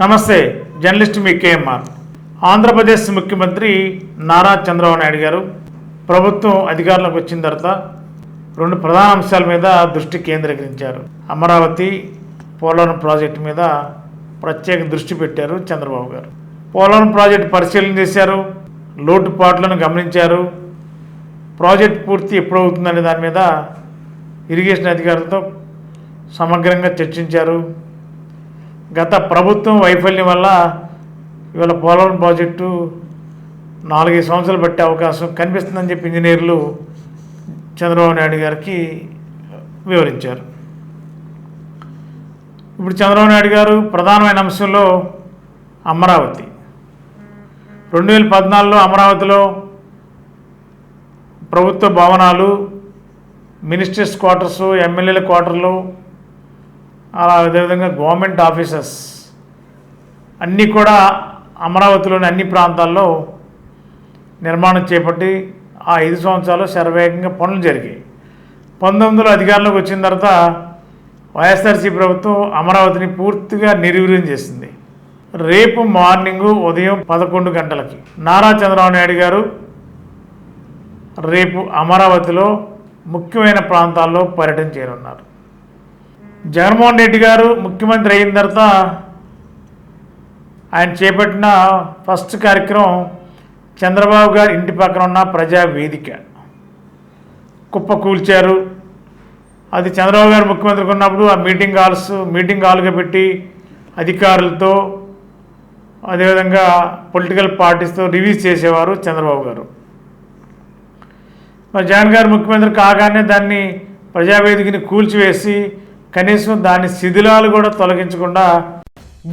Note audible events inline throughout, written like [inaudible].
నమస్తే జర్నలిస్ట్ మీ కేఎంఆర్. ఆంధ్రప్రదేశ్ ముఖ్యమంత్రి నారా చంద్రబాబు నాయుడు గారు ప్రభుత్వం అధికారంలోకి వచ్చిన తర్వాత రెండు ప్రధాన అంశాల మీద దృష్టి కేంద్రీకరించారు. అమరావతి పోలవరం ప్రాజెక్టు మీద ప్రత్యేక దృష్టి పెట్టారు చంద్రబాబు గారు. పోలవరం ప్రాజెక్టు పరిశీలన చేశారు లోటుపాట్లను గమనించారు. ప్రాజెక్ట్ పూర్తి ఎప్పుడవుతుందనే దాని మీద ఇరిగేషన్ అధికారులతో సమగ్రంగా చర్చించారు. గత ప్రభుత్వం వైఫల్యం వల్ల ఇవాళ పోలవరం ప్రాజెక్టు నాలుగైదు సంవత్సరాలు పట్టే అవకాశం కనిపిస్తుందని చెప్పి ఇంజనీర్లు చంద్రబాబు నాయుడు గారికి వివరించారు. ఇప్పుడు చంద్రబాబు నాయుడు గారు ప్రధానమైన అంశంలో అమరావతి. రెండు వేల పద్నాలుగులో అమరావతిలో ప్రభుత్వ భవనాలు మినిస్టర్స్ క్వార్టర్స్ ఎమ్మెల్యేల క్వార్టర్లు అలా అదేవిధంగా గవర్నమెంట్ ఆఫీసెస్ అన్నీ కూడా అమరావతిలోని అన్ని ప్రాంతాల్లో నిర్మాణం చేపట్టి ఆ ఐదు సంవత్సరాలు శరవేగంగా పనులు జరిగాయి. పంతొమ్మిదిలో అధికారంలోకి వచ్చిన తర్వాత వైఎస్ఆర్సీ ప్రభుత్వం అమరావతిని పూర్తిగా నిర్వీర్యం చేసింది. రేపు మార్నింగు ఉదయం పదకొండు గంటలకి. నారా చంద్రబాబు నాయుడు గారు రేపు అమరావతిలో ముఖ్యమైన ప్రాంతాల్లో పర్యటన చేరున్నారు జగన్మోహన్ రెడ్డి గారు ముఖ్యమంత్రి అయిన తర్వాత ఆయన చేపట్టిన ఫస్ట్ కార్యక్రమం చంద్రబాబు గారి ఇంటి పక్కన ఉన్న ప్రజా వేదిక. కుప్ప కూల్చారు. అది చంద్రబాబు గారు ముఖ్యమంత్రికి ఉన్నప్పుడు ఆ మీటింగ్ హాల్స్ మీటింగ్ హాల్గా పెట్టి అధికారులతో అదేవిధంగా పొలిటికల్ పార్టీస్తో రివ్యూస్ చేసేవారు చంద్రబాబు గారు. మరి జగన్ గారు ముఖ్యమంత్రి కాగానే దాన్ని ప్రజావేదికని కూల్చివేసి కనీసం దాని శిథిలాలు కూడా తొలగించకుండా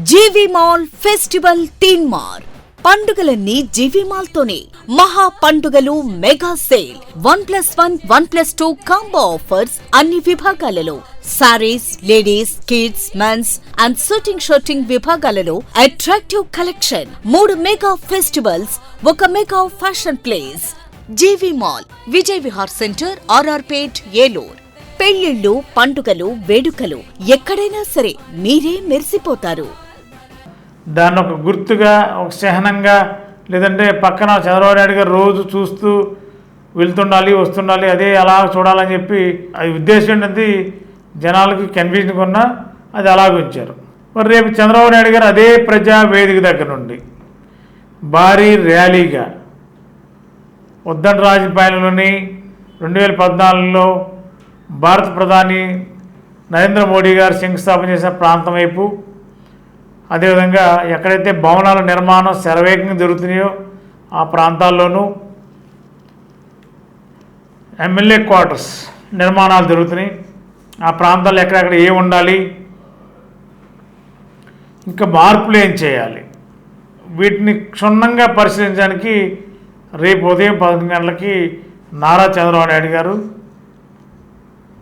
జీవి మాల్ ఫెస్టివల్ తీన్ మార్. పండుగలన్నీ జీవి మాల్ తోనే మహా పండుగలు mega sale. One plus one one plus two combo offers అన్ని విభాగాలలో. Sarees ladies kids men's and suiting విభాగాలలో అట్రాక్టివ్ కలెక్షన్ మూడు మెగా ఫెస్టివల్స్ ఒక mega fashion place. GV mall Vijay Vihar centre RR Pet Eluru. పెళ్ళిళ్ళు పండుగలు వేడుకలు ఎక్కడైనా సరే మీరే మెరిసిపోతారు. దాన్ని ఒక గుర్తుగా ఒక చిహ్నంగా లేదంటే పక్కన చంద్రబాబు నాయుడు గారు రోజు చూస్తూ వెళ్తుండాలి వస్తుండాలి అదే అలా చూడాలని చెప్పి అది ఉద్దేశం ఏంటంటే జనాలకి కన్ఫ్యూజన్ ఉన్నా అది అలాగ ఉంచారు. మరి రేపు చంద్రబాబు నాయుడు గారు అదే ప్రజా వేదిక దగ్గర నుండి భారీ ర్యాలీగా ఉద్దండ రాజపాలెంలోని రెండు వేల పద్నాలుగులో భారత ప్రధాని నరేంద్ర మోడీ గారు శంకుస్థాపన చేసిన ప్రాంతం వైపు అదేవిధంగా ఎక్కడైతే భవనాల నిర్మాణం శరవేగంగా జరుగుతున్నాయో ఆ ప్రాంతాల్లోనూ ఎమ్మెల్యే క్వార్టర్స్ నిర్మాణాలు జరుగుతున్నాయి. ఆ ప్రాంతాల్లో ఎక్కడెక్కడ ఏం ఉండాలి ఇంకా మార్పులు ఏం చేయాలి వీటిని క్షుణ్ణంగా పరిశీలించడానికి రేపు ఉదయం పదకొండు గంటలకి నారా చంద్రబాబు నాయుడు గారు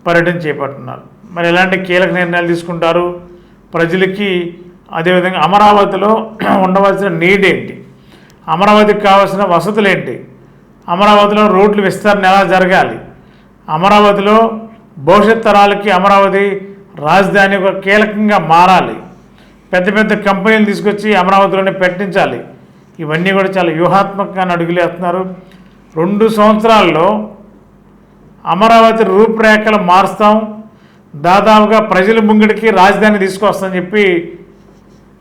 పర్యటన చేపడుతున్నారు. మరి ఎలాంటి కీలక నిర్ణయాలు తీసుకుంటారు? ప్రజలకి అదేవిధంగా అమరావతిలో [clears throat] ఉండవలసిన నీడ్ ఏంటి అమరావతికి కావాల్సిన వసతులు ఏంటి అమరావతిలో రోడ్లు విస్తరణ ఎలా జరగాలి? అమరావతిలో భవిష్యత్ తరాలకి అమరావతి రాజధాని ఒక కీలకంగా మారాలి. పెద్ద పెద్ద కంపెనీలు తీసుకొచ్చి అమరావతిలోనే పెట్టించాలి. ఇవన్నీ కూడా చాలా వ్యూహాత్మకంగా అడుగులేస్తున్నారు రెండు సంవత్సరాల్లో అమరావతి రూపురేఖలు మారుస్తాం. దాదాపుగా ప్రజల ముంగిడికి రాజధాని తీసుకొస్తామని చెప్పి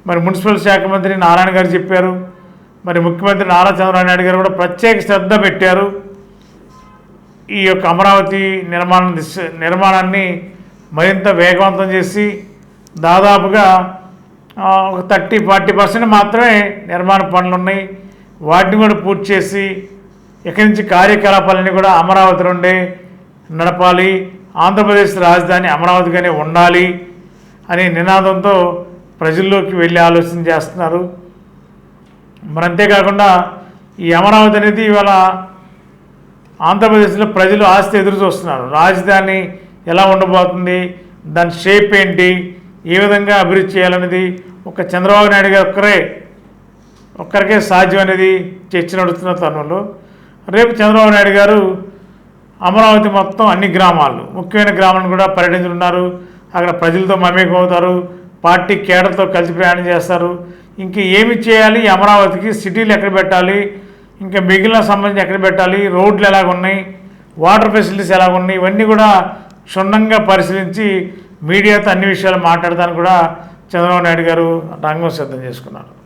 మరి మున్సిపల్ శాఖ మంత్రి నారాయణ గారు చెప్పారు. మరి ముఖ్యమంత్రి నారా చంద్రబాబు నాయుడు గారు కూడా ప్రత్యేక శ్రద్ధ పెట్టారు. ఈ యొక్క అమరావతి నిర్మాణ నిర్మాణాన్ని మరింత వేగవంతం చేసి దాదాపుగా ఒక థర్టీ ఫార్టీ పర్సెంట్ మాత్రమే నిర్మాణ పనులు ఉన్నాయి. వాటిని కూడా పూర్తి చేసి ఇక్కడి నుంచి కార్యకలాపాలన్నీ కూడా అమరావతి నుండే నడపాలి ఆంధ్రప్రదేశ్ రాజధాని అమరావతిగానే ఉండాలి అనే నినాదంతో ప్రజల్లోకి వెళ్ళి ఆలోచన చేస్తున్నారు. మరి అంతేకాకుండా ఈ అమరావతి అనేది ఇవాళ ఆంధ్రప్రదేశ్లో ప్రజలు ఆస్తి ఎదురు చూస్తున్నారు. రాజధాని ఎలా ఉండబోతుంది దాని షేప్ ఏంటి ఏ విధంగా అభివృద్ధి చేయాలనేది ఒక చంద్రబాబు నాయుడు గారు ఒక్కరే ఒక్కరికే సాధ్యం అనేది చర్చ నడుస్తున్న తరుణంలో. రేపు చంద్రబాబు నాయుడు గారు అమరావతి మొత్తం అన్ని గ్రామాలు. ముఖ్యమైన గ్రామాలను కూడా పర్యటించనున్నారు. అక్కడ ప్రజలతో మమేకమవుతారు. పార్టీ కేడర్తో కలిసి ప్రయాణం చేస్తారు. ఇంకా ఏమి చేయాలి? అమరావతికి సిటీలు ఎక్కడ పెట్టాలి? ఇంకా మిగిలిన సంబంధించి ఎక్కడ పెట్టాలి? రోడ్లు ఎలాగున్నాయి వాటర్ ఫెసిలిటీస్ ఎలాగున్నాయి ఇవన్నీ కూడా క్షుణ్ణంగా పరిశీలించి మీడియాతో అన్ని విషయాలు మాట్లాడడానికి కూడా చంద్రబాబు నాయుడు గారు రంగం సిద్ధం చేసుకున్నారు.